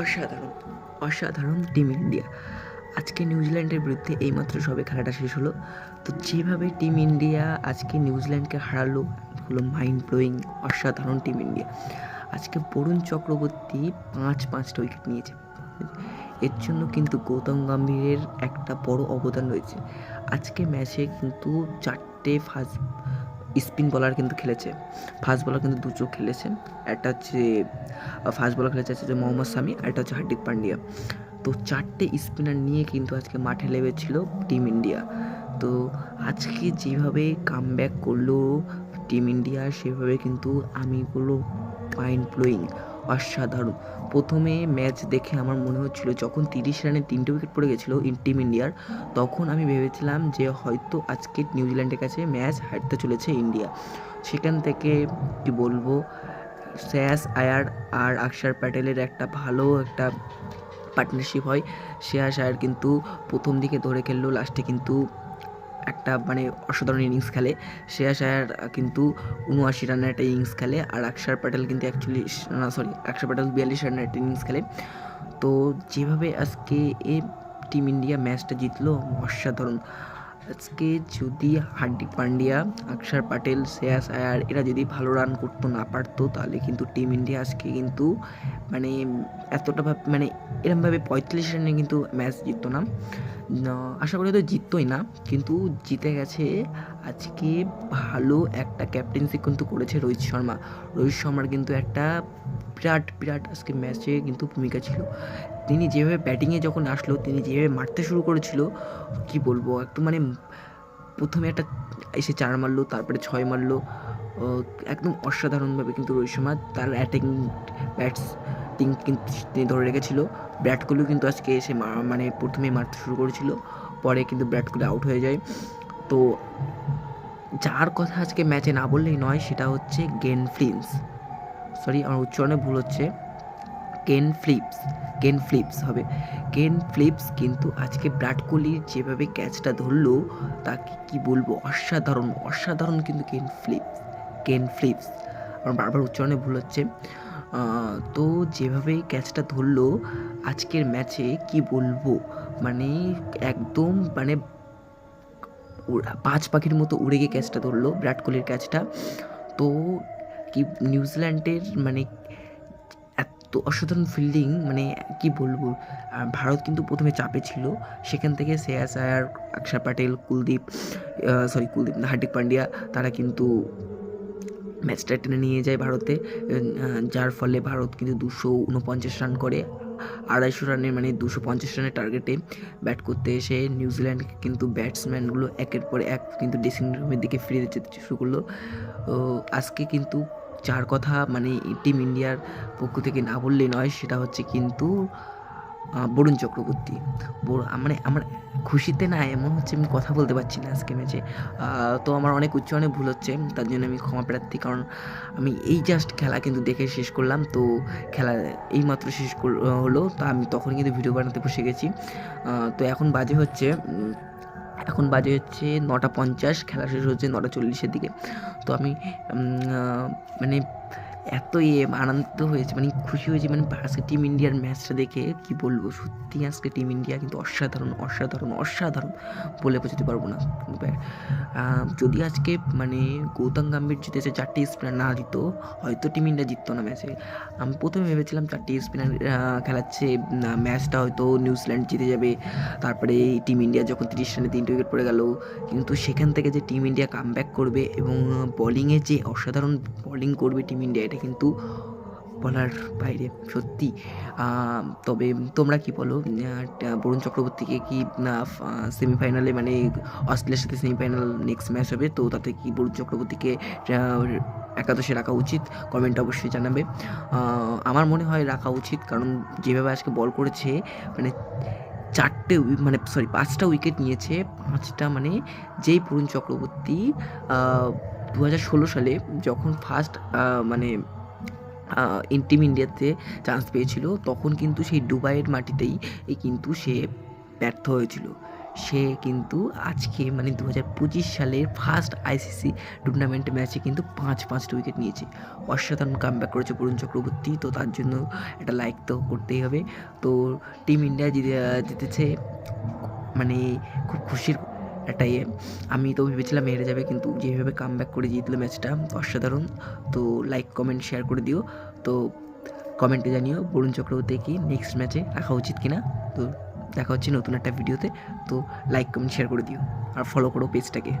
অসাধারণ অসাধারণ team India. আজকে নিউজিল্যান্ডের বিরুদ্ধে এইমাত্র সবে খেলাটা শেষ হলো। তো যেভাবে টিম ইন্ডিয়া আজকে নিউজিল্যান্ডকে হারালো হলো মাইন্ড ব্লোয়িং অসাধারণ টিম ইন্ডিয়া। আজকে বরুণ চক্রবর্তী পাঁচ পাঁচটা উইকেট নিয়েছে। এর জন্য কিন্তু গৌতম গম্ভীরের একটা বড় অবদান রয়েছে। আজকে ম্যাচে কিন্তু চারটে ফাস্ট স্পিন বলার কিন্তু খেলেছে, ফাস্ট বলার কিন্তু দু চোখ খেলেছে, একটা হচ্ছে ফাস্ট বলার খেলেছে হচ্ছে মোহাম্মদ সামি আর একটা হচ্ছে হার্দিক পান্ডিয়া। তো চারটে স্পিনার নিয়ে কিন্তু আজকে মাঠে লেবেছিল টিম ইন্ডিয়া। তো আজকে যেভাবে কাম ব্যাক করল টিম ইন্ডিয়া, সেভাবে কিন্তু আমি বলব মাইন্ড ব্লোয়িং অসাধারণ। প্রথমে ম্যাচ দেখে আমার মনে হচ্ছিল, যখন তিরিশ রানে তিনটে উইকেট পড়ে গেছিল টিম ইন্ডিয়ার, তখন আমি ভেবেছিলাম যে হয়তো আজকে নিউজিল্যান্ডের কাছে ম্যাচ হারতে চলেছে ইন্ডিয়া। সেখান থেকে কি বলব, শ্রেয়াস আয়ার আর অক্ষর প্যাটেলের একটা ভালো একটা পার্টনারশিপ হয়। শ্রেয়াস আয়ার কিন্তু প্রথম দিকে ধরে খেললো লাস্টে কিন্তু একটা মানে অসাধারণ ইনিংস খেলে। শ্রেয়াস আয়ার কিন্তু উনআশি রানের একটা ইনিংস খেলে আর অক্ষর প্যাটেল কিন্তু অ্যাকচুয়ালি না সরি অক্ষর প্যাটেল বিয়াল্লিশ রানের একটা ইনিংস খেলে। তো যেভাবে আজকে এ টিম ইন্ডিয়া ম্যাচটা জিতলো, অসাধারণ। আজকে যদি হার্দিক পান্ডিয়া অক্ষর প্যাটেল শ্রেয়াস আয়ার এরা যদি ভালো রান করতো না পারতো, তাহলে কিন্তু টিম ইন্ডিয়া আজকে কিন্তু মানে এতটা ভাব মানে এরমভাবে পঁয়তাল্লিশ রানে কিন্তু ম্যাচ জিততো না। আশা করি হয়তো জিততোই না, কিন্তু জিতে গেছে আজকে ভালো একটা ক্যাপ্টেন্সি কিন্তু করেছে রোহিত শর্মা। রোহিত শর্মার কিন্তু একটা বিরাট বিরাট আজকে ম্যাচে কিন্তু ভূমিকা ছিল। তিনি যেভাবে ব্যাটিংয়ে যখন আসলো, তিনি যেভাবে মারতে শুরু করেছিল, কি বলব, একদম মানে প্রথমে একটা এসে চার মারলো, তারপরে ছয় মারলো একদম অসাধারণভাবে কিন্তু রোহিত শর্মা তার অ্যাটিং ব্যাটস টিম কিন্তু তিনি ধরে রেখেছিল। ব্যাট কোহলিও কিন্তু আজকে এসে মানে প্রথমেই মারতে শুরু করেছিল, পরে কিন্তু ব্যাট কোহলি আউট হয়ে যায়। তো যার কথা আজকে ম্যাচে না বললেই নয়, সেটা হচ্ছে গেন ফ্লিন্স সরি আমার উচ্চারণে ভুল হচ্ছে। কেন ফ্লিপস কেন ফ্লিপস হবে। কেন ফ্লিপস কিন্তু আজকে বিরাট কোহলির যেভাবে ক্যাচটা ধরলো, তাকে কি বলব, অসাধারণ অসাধারণ কিন্তু কেন ফ্লিপস কেন ফ্লিপস আমার বারবার উচ্চারণে ভুল হচ্ছে। তো যেভাবে ক্যাচটা ধরলো, আজকের ম্যাচে কি বলব মানে একদম মানে পাঁচ পাখির মতো উড়ে গিয়ে ক্যাচটা ধরলো বিরাট কোহলির ক্যাচটা তো কি, নিউজিল্যান্ডের মানে এত অসাধারণ ফিল্ডিং মানে কি বলব ভারত কিন্তু প্রথমে চাপে ছিল। সেখান থেকে শ্রেয়াস আয়ার অক্ষর প্যাটেল, কুলদীপ সরি কুলদীপ হার্দিক পান্ডিয়া, তারা কিন্তু ম্যাচটা টেনে নিয়ে যায় ভারতে। যার ফলে ভারত কিন্তু দুশো উনপঞ্চাশ রান করে, আড়াইশো রানের মানে দুশো পঞ্চাশ রানের টার্গেটে ব্যাট করতে এসে নিউজিল্যান্ড কিন্তু ব্যাটসম্যানগুলো একের পর এক কিন্তু ড্রেসিং রুমের দিকে ফিরে যেতে শুরু করল। তো আজকে কিন্তু যার কথা মানে টিম ইন্ডিয়ার পক্ষ থেকে না বললেই নয়, সেটা হচ্ছে কিন্তু বরুণ চক্রবর্তী। মানে আমার খুশিতে না এমন হচ্ছে আমি কথা বলতে পারছি না আজকে ম্যাচে। তো আমার অনেক উচ্চারণে ভুল হচ্ছে, তার জন্য আমি ক্ষমা প্রার্থী, কারণ আমি এই জাস্ট খেলা কিন্তু দেখে শেষ করলাম, তো খেলা এই মাত্র শেষ হলো, তো আমি তখন কিন্তু ভিডিও বানাতে বসে গেছি। তো এখন বাজে হচ্ছে এখন বাজে হচ্ছে নটা পঞ্চাশ খেলা শেষ হচ্ছে নটা চল্লিশের দিকে। তো আমি মানে এত ইয়ে আনন্দ হয়েছে মানে খুশি হয়েছে মানে আজকে টিম ইন্ডিয়ার ম্যাচটা দেখে, কি বলব, সত্যি আজকে টিম ইন্ডিয়া কিন্তু অসাধারণ অসাধারণ অসাধারণ বলে বোঝাতে পারব না। যদি আজকে মানে গৌতম গাম্ভীর এসে চারটে স্পিনার না দিত হয়তো টিম ইন্ডিয়া জিততো না ম্যাচে আমি প্রথমে ভেবেছিলাম চারটি স্পিনার খেলাচ্ছে ম্যাচটা হয়তো নিউজিল্যান্ড জিতে যাবে। তারপরে টিম ইন্ডিয়া যখন তিরিশ রানে তিনটে উইকেট পড়ে গেল, কিন্তু সেখান থেকে যে টিম ইন্ডিয়া কাম করবে এবং বলিংয়ে যে অসাধারণ বলিং করবে টিম ইন্ডিয়া এটা কিন্তু বলার বাইরে, সত্যি। তবে তোমরা কি বলো বরুণ চক্রবর্তীকে কি সেমিফাইনালে মানে অস্ট্রেলিয়ার সাথে সেমিফাইনাল নেক্সট ম্যাচ হবে? তো তাতে কি বরুণ চক্রবর্তীকে একাদশে রাখা উচিত? কমেন্টে অবশ্যই জানাবে। আমার মনে হয় রাখা উচিত, কারণ যেভাবে আজকে বল করেছে মানে চারটে মানে সরি পাঁচটা উইকেট নিয়েছে, পাঁচটা মানে যেই বরুণ চক্রবর্তী দু হাজার ষোলো সালে যখন ফার্স্ট মানে টিম ইন্ডিয়াতে চান্স পেয়েছিল, তখন কিন্তু সেই দুবাইয়ের মাটিতেই কিন্তু সে ব্যর্থ হয়েছিল। সে কিন্তু আজকে মানে দু হাজার পঁচিশ সালের ফার্স্ট আইসিসি টুর্নামেন্ট ম্যাচে কিন্তু পাঁচ পাঁচটা উইকেট নিয়েছে। অসাধারণ কাম ব্যাক করেছে বরুণ চক্রবর্তী, তো তার জন্য একটা লাইক তো করতেই হবে। তো টিম ইন্ডিয়া জিতে, জিতেছে মানে খুব খুশির একটা ইয়ে। আমি তো ভেবেছিলাম হেরে যাবে, কিন্তু যেভাবে কাম ব্যাক করে জিতলো ম্যাচটা, অসাধারণ। তো লাইক কমেন্ট শেয়ার করে দিও। তো কমেন্টে জানিও বরুণ চক্রবর্তী কি নেক্সট ম্যাচে রাখা উচিত কিনা। তো দেখা হচ্ছে নতুন একটা ভিডিওতে তো। লাইক কমেন্ট শেয়ার করে দিও। আর ফলো করো পেজটাকে